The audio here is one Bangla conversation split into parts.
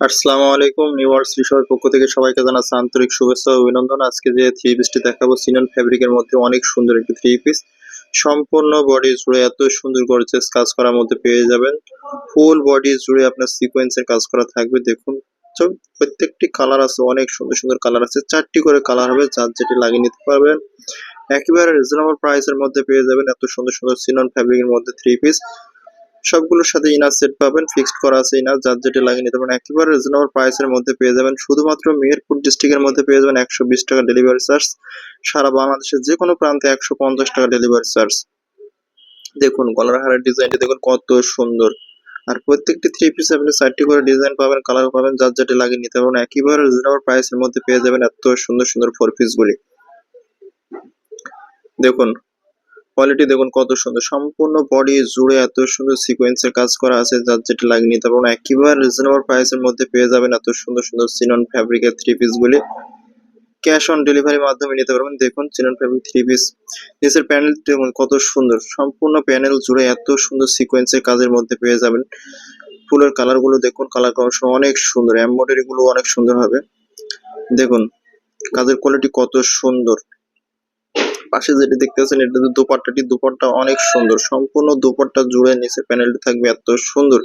আসসালামু আলাইকুম নিউয়ার্স রিসোর্ট পক্ষ থেকে সবাইকে জানাচ্ছি আন্তরিক শুভেচ্ছা ও অভিনন্দন। আজকে যে থ্রি পিসটি দেখাবো সিনন ফ্যাব্রিকের মধ্যে অনেক সুন্দর একটি থ্রি পিস সম্পূর্ণ বডি জুড়ে এত সুন্দর গর্জেস কাজ করার মধ্যে পেয়ে যাবেন। ফুল বডি জুড়ে আপনার সিকোয়েন্সের কাজ করা থাকবে, দেখুন। প্রত্যেকটি কালার আছে, অনেক সুন্দর সুন্দর কালার আছে। চারটি করে কালার হবে, যার যেটি লাগিয়ে নিতে পারবেন। একেবারে রিজনেবল প্রাইসের মধ্যে পেয়ে যাবেন এত সুন্দর সুন্দর সিনন ফ্যাব্রিকের মধ্যে থ্রি পিস সবগুলোর সাথে ইনার সেট পাবেন ফিক্সড করা আছে ইনার যার যেটি লাগিয়ে নিতে পারেন, একেবারে রিজনেবল প্রাইসের মধ্যে পেয়ে যাবেন। শুধুমাত্র মেহেরপুর ডিস্ট্রিক্টের মধ্যে পেয়ে যাবেন একশো বিশ টাকা ডেলিভারি চার্জ সারা বাংলাদেশের যে কোনো প্রান্তে একশো পঞ্চাশ টাকা ডেলিভারি চার্জ দেখুন, গলার হারের ডিজাইনটি দেখুন, কত সুন্দর। আর প্রত্যেকটি থ্রি পিস আপনি চারটি করে ডিজাইন পাবেন কালার পাবেন, যার যেটি লাগিয়ে নিতে পারবেন একেবারে রিজনেবল প্রাইসের মধ্যে পেয়ে যাবেন এত সুন্দর সুন্দর ফোর পিসগুলি দেখুন কোয়ালিটি দেখুন কত সুন্দর। সম্পূর্ণ বডি জুড়ে এত সুন্দর সিকোয়েন্সের কাজ করা আছে, যার যেটা লাগিয়ে নিতে পারবেন একেবারে রিজনেবল প্রাইসের মধ্যে পেয়ে যাবেন এত সুন্দর সুন্দর সিনন ফ্যাব্রিকের থ্রি পিসগুলি ক্যাশ অন ডেলিভারির মাধ্যমে নিতে পারবেন। দেখুন সিনন ফ্যাব্রিক থ্রি পিস নিচের প্যানেল দেখুন কত সুন্দর। সম্পূর্ণ প্যানেল জুড়ে এত সুন্দর সিকোয়েন্সের কাজের মধ্যে পেয়ে যাবেন। ফুলের কালারগুলো দেখুন কালার কম্বিনেশন অনেক সুন্দর। এমব্রয়ডারি গুলো অনেক সুন্দর হবে। দেখুন, কাজের কোয়ালিটি কত সুন্দর। পাশে যেটি দেখতেছেন এটা দোপাট্টাটি, দোপাট্টা অনেক সুন্দর। সম্পূর্ণ দোপাট্টা জুড়ে নিচে প্যানেলটি থাকবে এত সুন্দর।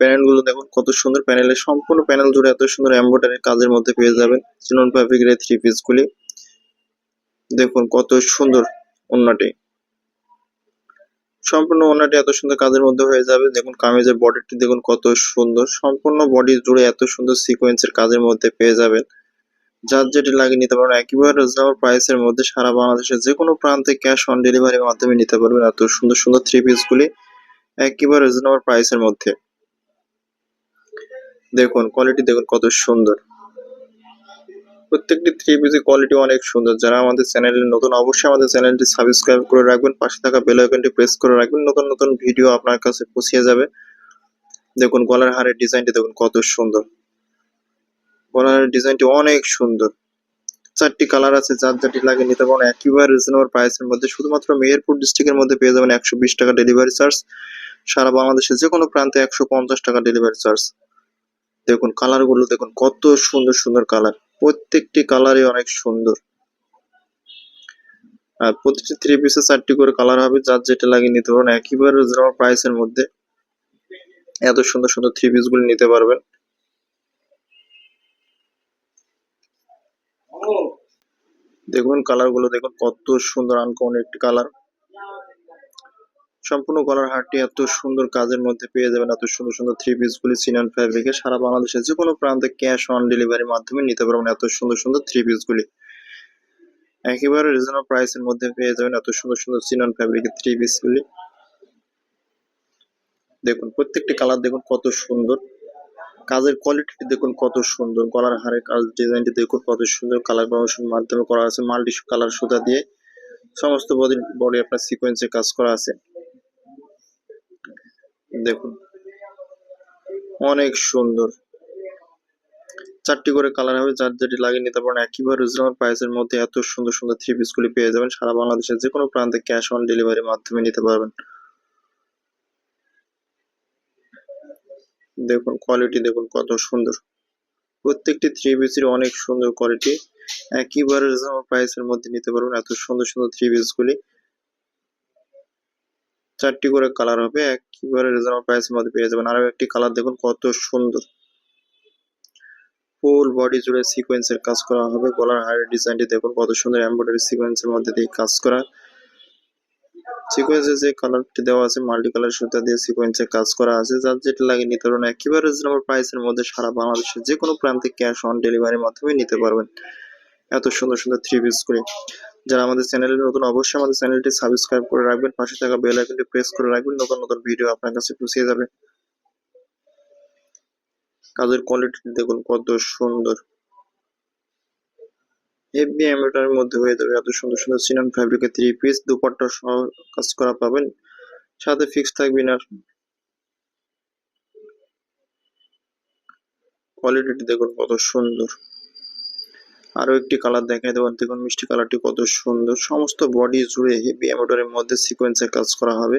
প্যানেলগুলো দেখুন কত সুন্দর প্যানেলের সম্পূর্ণ প্যানেল জুড়ে এত সুন্দর এমব্রয়ডারি কাজের মধ্যে পেয়ে যাবেন। চিনন ফ্যাব্রিকের থ্রি পিস গুলি। দেখুন কত সুন্দর ওন্নাটি সম্পূর্ণ ওন্নাটি এত সুন্দর কাজের মধ্যে হয়ে যাবে। দেখুন কামিজের বডিটি দেখুন কত সুন্দর। সম্পূর্ণ বডি জুড়ে এত সুন্দর সিকোয়েন্সের কাজের মধ্যে পেয়ে যাবেন। যার যেটি লাগিয়ে নিতে পারবেন, একেবারে রিজনেবল প্রাইসের মধ্যে সারা বাংলাদেশের যে কোনো প্রান্তে ক্যাশ অন ডেলিভারির মাধ্যমে নিতে পারবেন। এত সুন্দর সুন্দর থ্রি পিসগুলি একেবারে রিজনেবল প্রাইসের মধ্যে। দেখুন কোয়ালিটি দেখুন কত সুন্দর। প্রত্যেকটি থ্রি পিসের কোয়ালিটি অনেক সুন্দর। যারা আমাদের চ্যানেলে নতুন, অবশ্যই আমাদের চ্যানেলটি সাবস্ক্রাইব করে রাখবেন। পাশে থাকা বেল আইকনটি প্রেস করে রাখবেন। নতুন নতুন ভিডিও আপনার কাছে পৌঁছে যাবে। দেখুন, গলার হারের ডিজাইনটি দেখুন কত সুন্দর। গলার ডিজাইনটি অনেক সুন্দর। চারটি কালার আছে, যার যারটি লাগে নিতে পারেন একেবারে রিজনেবল প্রাইসের মধ্যে। শুধুমাত্র মেহেরপুর ডিস্ট্রিক্টের মধ্যে পেয়ে যাবেন একশো বিশ টাকা ডেলিভারি চার্জ সারা বাংলাদেশের যে কোনো প্রান্তে একশো পঞ্চাশ টাকা ডেলিভারি চার্জ দেখুন কালারগুলো দেখুন, কত সুন্দর সুন্দর কালার। প্রত্যেকটি কালারই অনেক সুন্দর। আর প্রতিটি থ্রি পিসে চারটি করে কালার হবে, যার যেটা লাগিয়ে নিতে পারেন একেবারে রিজনেবল প্রাইসের মধ্যে। এত সুন্দর সুন্দর থ্রি পিস গুলি নিতে পারবেন। দেখুন কালারগুলো, দেখুন কত সুন্দর আনকমন একটি কালার সম্পূর্ণ গলার হারটি এত সুন্দর কাজের মধ্যে পেয়ে যাবেন, এত সুন্দর সুন্দর থ্রি পিস গুলি সিনান ফ্যাব্রিকে সারা বাংলাদেশের যে কোনো প্রান্তে ক্যাশ অন ডেলিভারির মাধ্যমে নিতে পারবেন এত সুন্দর সুন্দর থ্রি পিস গুলি। একেবারে রিজনেবল প্রাইসের মধ্যে পেয়ে যাবেন এত সুন্দর সুন্দর সিনান ফ্যাব্রিকের থ্রি পিস গুলি। দেখুন, প্রত্যেকটি কালার দেখুন কত সুন্দর। কাজের কোয়ালিটি দেখুন কত সুন্দর, গলার হারের কাজ ডিজাইনটি দেখুন কত সুন্দর কালার কম্বিনেশন মাধ্যমে করা আছে মাল্টি কালার সুতা দিয়ে সমস্ত বডি বডি আপনার সিকোয়েন্সে কাজ করা আছে। দেখুন, অনেক সুন্দর। চারটি করে কালার হবে, যার যেটি লাগিয়ে নিতে পারেন, একেবারে রিজনেবল প্রাইসের মধ্যে এত সুন্দর সুন্দর থ্রি পিস গুলি পেয়ে যাবেন, সারা বাংলাদেশের যে কোনো প্রান্তে ক্যাশ অন ডেলিভারির মাধ্যমে নিতে পারবেন। দেখুন কোয়ালিটি দেখুন কত সুন্দর। প্রত্যেকটি থ্রি পিসের অনেক সুন্দর কোয়ালিটি রিজনেবল প্রাইসের মধ্যে নিতে পারবেন এত সুন্দর সুন্দর থ্রি পিস গুলি। চারটি করে কালার হবে একেবারে রিজনেবল প্রাইসের মধ্যে পেয়ে যাবেন। আরও একটি কালার দেখুন কত সুন্দর। ফুল বডি জুড়ে সিকোয়েন্সের কাজ করা হবে। গলার হারের ডিজাইনটি দেখুন কত সুন্দর। এমব্রয়ডারি সিকোয়েন্সের মধ্যে দিয়ে কাজ করা। সিকোয়েন্সে যে কালারটি দেওয়া আছে মাল্টি কালার সুতা দিয়ে সিকোয়েন্সে কাজ করা আছে, যার যেটা লাগে নিতে পারবেন। একেবারে রিজনেবল প্রাইসের মধ্যে সারা বাংলাদেশের যে কোনো প্রান্তে ক্যাশ অন ডেলিভারির মাধ্যমে নিতে পারবেন। এত সুন্দর সুন্দর থ্রি পিস করে। যারা আমাদের চ্যানেলে নতুন, অবশ্যই আমাদের চ্যানেলটি সাবস্ক্রাইব করে রাখবেন। পাশে থাকা বেল আইকনটি প্রেস করে রাখবেন। নতুন নতুন ভিডিও আপনার কাছে পৌঁছে যাবে। কাজের কোয়ালিটি দেখুন, কত সুন্দর। হেভি এমব্রয়ডারির মধ্যে হয়ে যাবে। এত সুন্দর সুন্দর সিনন ফ্যাব্রিকের থ্রি পিস দুপাট্টা সহ কাজ করা পাবেন। সাথে ফিক্স থাকবে না। কোয়ালিটিটি দেখুন কত সুন্দর। আরও একটি কালার দেখাই দেবেন দেখুন মিষ্টি কালারটি কত সুন্দর। সমস্ত বডি জুড়ে হেভি এমব্রয়ডারির মধ্যে সিকোয়েন্সের কাজ করা হবে।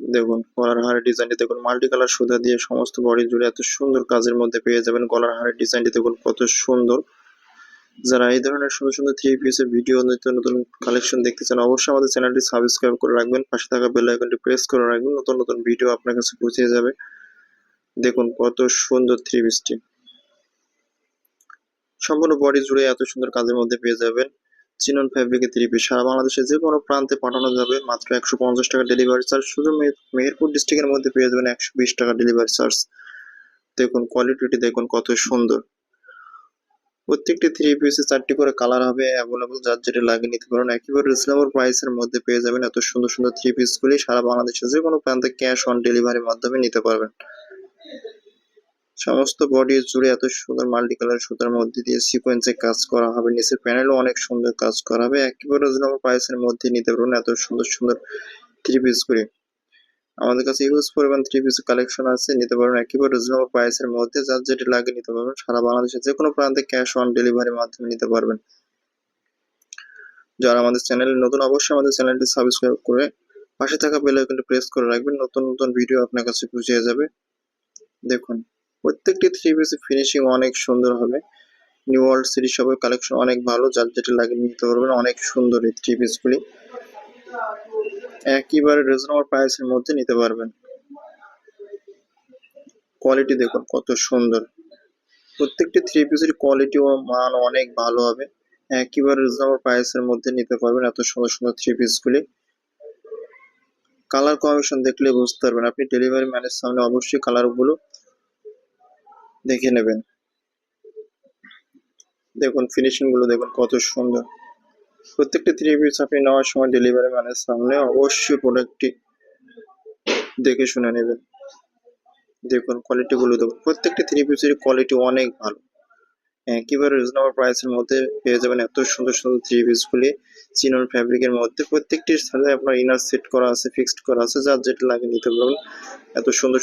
দেখুন, গলার হারের ডিজাইনটি দেখুন। মাল্টি কালার সুতা দিয়ে সমস্ত বডি জুড়ে এত সুন্দর কাজের মধ্যে পেয়ে যাবেন। গলার হারের ডিজাইনটি দেখুন কত সুন্দর। যারা এই ধরনের সুন্দর সুন্দর থ্রি পিসের ভিডিও নতুন নতুন কালেকশন দেখতে চান, অবশ্যই আমাদের চ্যানেলটি সাবস্ক্রাইব করে রাখবেন। পাশে থাকা বেল আইকনটি প্রেস করে রাখবেন। নতুন নতুন ভিডিও আপনার কাছে পৌঁছে যাবে। দেখুন কত সুন্দর থ্রি পিসটি সম্পূর্ণ বডি জুড়ে এত সুন্দর কাজের মধ্যে পেয়ে যাবেন। চিনন ফ্যাব্রিকের থ্রি পিস সারা বাংলাদেশে যে কোনো প্রান্তে পাঠানো যাবে। মাত্র একশো পঞ্চাশ টাকা ডেলিভারি চার্জ শুধু মেহেরপুর ডিস্ট্রিক্টের মধ্যে পেয়ে যাবেন একশো বিশ টাকা ডেলিভারি চার্জ দেখুন কোয়ালিটিটি দেখুন কত সুন্দর। প্রত্যেকটি থ্রি পিসে চারটি করে কালার হবে অ্যাভেলেবল যার যেটা লাগিয়ে নিতে পারেন। একেবারে রিজনেবল প্রাইসের মধ্যে পেয়ে যাবেন এত সুন্দর সুন্দর থ্রি পিসগুলি সারা বাংলাদেশে যে কোনো প্রান্তে ক্যাশ অন ডেলিভারির মাধ্যমে নিতে পারবেন। সমস্ত বডি জুড়ে এত সুন্দর মাল্টি কালার সুতার মধ্যে দিয়ে সিকোয়েন্সে কাজ করা হবে। নিচের প্যানেলও অনেক সুন্দর কাজ করা হবে। একেবারে রিজনেবল প্রাইসের মধ্যে নিতে পারবেন এত সুন্দর সুন্দর থ্রি পিসগুলি আমাদের কাছে ইউজ পরিমাণ থ্রি পিস কালেকশন আছে, নিতে পারবেন একেবারে রিজনেবল প্রাইসের মধ্যে। যার যেটা লাগে নিতে পারবেন। সারা বাংলাদেশে যে কোনো প্রান্তে ক্যাশ অন ডেলিভারির মাধ্যমে নিতে পারবেন। যারা আমাদের চ্যানেলে নতুন, অবশ্যই আমাদের চ্যানেলটি সাবস্ক্রাইব করে পাশে থাকা বেল আইকনটি প্রেস করে রাখবেন। নতুন নতুন ভিডিও আপনার কাছে পৌঁছে যাবে। দেখুন, প্রত্যেকটি থ্রি পিস ফিনিশিং অনেক সুন্দর হবে। নিউ ওয়ার্ল্ড সিরিজ সবের কালেকশন অনেক ভালো। যার যেটা লাগিয়ে নিতে পারবেন, অনেক সুন্দর এই থ্রি পিসগুলি একেবারে রিজনেবল প্রাইসের মধ্যে নিতে পারবেন। কোয়ালিটি দেখুন, কত সুন্দর। প্রত্যেকটি থ্রি পিসের কোয়ালিটি ও মান অনেক ভালো হবে। একেবারে রিজনেবল প্রাইসের মধ্যে নিতে পারবেন এত সুন্দর সুন্দর থ্রি পিসগুলি কালার কমিশন দেখলে বুঝতে পারবেন। আপনি ডেলিভারি ম্যানের সামনে অবশ্যই কালারগুলো দেখে নেবেন। দেখুন ফিনিশিংগুলো দেখুন কত সুন্দর। প্রত্যেকটি থ্রি পিস আপনি নেওয়ার সময় ডেলিভারি ম্যানের সামনে অবশ্যই প্রোডাক্টটি দেখে শুনে নেবেন। দেখুন কোয়ালিটি গুলো দেখুন। প্রত্যেকটি থ্রি পিসের কোয়ালিটি অনেক ভালো। একেবারে রিজনেবল প্রাইসের মধ্যে পেয়ে যাবেন এত সুন্দর সুন্দর থ্রি পিসগুলি চিনন ফ্যাব্রিকের মধ্যে। প্রত্যেকটির সাথে আপনার ইনার সেট করা আছে ফিক্সড করা আছে, যার যেটা লাগে নিতে পারবেন। এত সুন্দর